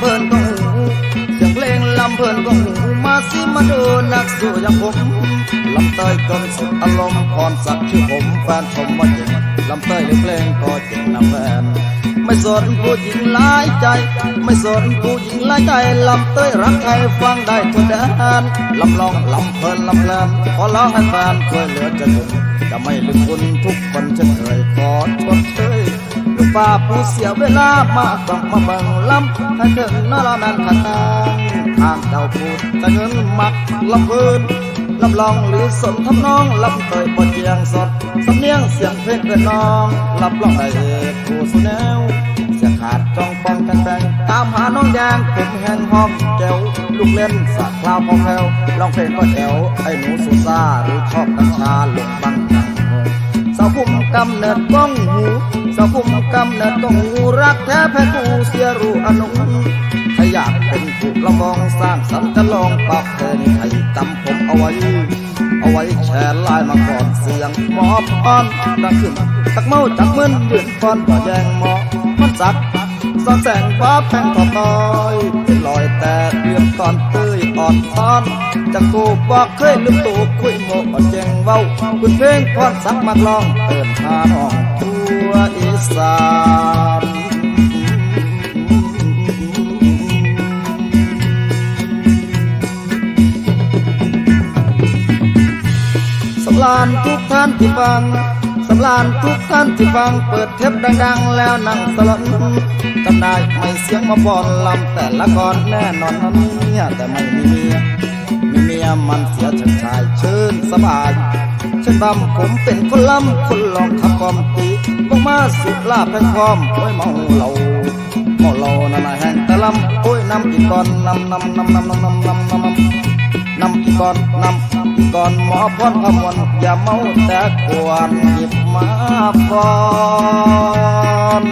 เพลินก็หูมาสิมาดูนักสู้อย่างผมลำเตยจนสุดอารมณ์พรสักชื่อผมแฟนชมว่าเจ๋งลำเตยเล่นเพลงก็เจ๋งนะแฟนไม่สนผู้หญิงหลายใจ ไม่สนผู้หญิงหลายใจลำเตยรักใครฟังได้ทุกแดนลำลองลำเพลินลำแลมขอร้องให้แฟนช่วยเหลือจะถึงจะไม่ลืมคุณทุกคนเช่นเคยขอชดเชย ลูกป้าผู้เสียเวลามาต้องมาเบิ่งลำให้ถึงนรนันขนาทางเจ้าพูดจะเงินมักลำพลินลำลองหรือสนทำนองลำเตยปอเจียงสดสำเนียงเสียงเพลงเกินน้องรับรองได้เอกผู้สุแนวเสียขาดจ้องป้องกันแบงตามหาน้องยางผมแห่งห้องแก้วลูกเล่นสักคราวพอแผ่วร้องเพลงก็แจ๋วไอ้หนูสุซ่าหรือชอบกัญชาหลงบังกังหงสาวพุ่มกำเนิดก้องหูำเนิดก้องหูรักแท้แพ้กูเสียรู้อนุถ้าอยากเป็นผู้ละมองสร้างสรรค์จะลองปากเพลงให้จำผมเอาไว้ เอาไว้แชร์ลายมาก่อนเสียงหมอพรดังขึ้นตักเมาจักมึนยืนก่อนบ่แยงหมอมันสักสอนแสงฟ้าแพงทอตอยเป็นรอยแต่เรียบตอนเตื้ยอ่อนตอนจากกูบอกเคยลืมตูคุยโมกแจงเว้าคุณเพลงพรสักมาลองเติมหาน้อง วอีสานสำลานทุกท่านที่ฟังสำลานทุกท่านที่ฟังเปิดเทปดัง ๆ แล้วนั่งสลอนจำได้ไม่เสียงมาบอนลำแต่ละก่อนแน่นอนนั้นเนี่ยแต่ไม่มีเมียมีเมียมันเสียชายชายเชิญสบายเช่นบำผมเป็นคนลำคนลองขับความตี มาสุดลาบแพงคอมโอ้ยเมาเหล่าเมาเหล่านั่นน่ะแห่งตะลำโอ้ยน้ำอีกก่อนน้ำน้ำน้ำน้ำน้ำน้ำน้ำน้ำน้ำนำอีกก่อนนำอีกก่อนหมอพรพมวลอย่าเมาแต่ควรหยิบมาก่อน